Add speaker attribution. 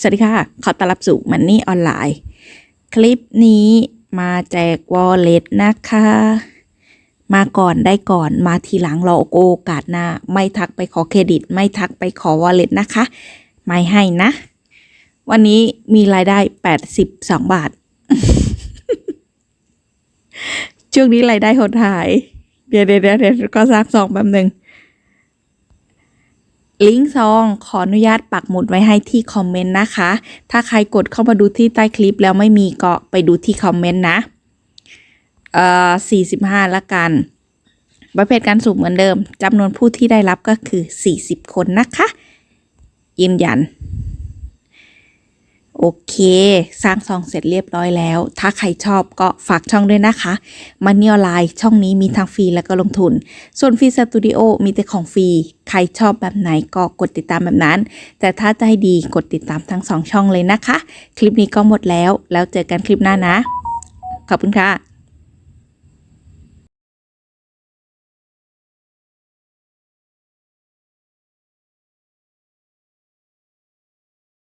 Speaker 1: สวัสดีค่ะ ขอต้อนรับสู่มันนี่ออนไลน์ คลิปนี้มาแจกวอลเล็ตนะคะ มาก่อนได้ก่อนมาทีหลังรอโอกาสหน้า ไม่ทักไปขอเครดิต ไม่ทักไปขอวอลเล็ตนะคะ ไม่ให้นะ วันนี้มีรายได้ 82 บาท ช่วงนี้รายได้หดหาย เดี๋ยวเดี๋ยวเดี๋ยวก็ซักซองแป๊บหนึ่ง ลิงก์ซองขออนุญาตปักหมุดไว้ให้ที่คอมเมนต์นะคะ ถ้าใครกดเข้ามาดูที่ใต้คลิปแล้วไม่มีก็ไปดูที่คอมเมนต์นะเอ่อ45 ละกัน ประเภทการสุ่มเหมือนเดิมจำนวนผู้ที่ได้รับก็คือ 40 คนนะคะ ยืนยัน เค สร้างซองเสร็จเรียบร้อยแล้ว ถ้าใครชอบก็ฝากช่องด้วยนะคะ มันนี่ออนไลน์ช่องนี้มีทั้งฟรีและก็ลงทุน ส่วนฟรีสตูดิโอมีแต่ของฟรี ใครชอบแบบไหนก็กดติดตามแบบนั้น แต่ถ้าจะให้ดีกดติดตามทั้งสองช่องเลยนะคะ คลิปนี้ก็หมดแล้ว แล้วเจอกันคลิปหน้านะ ขอบคุณค่ะ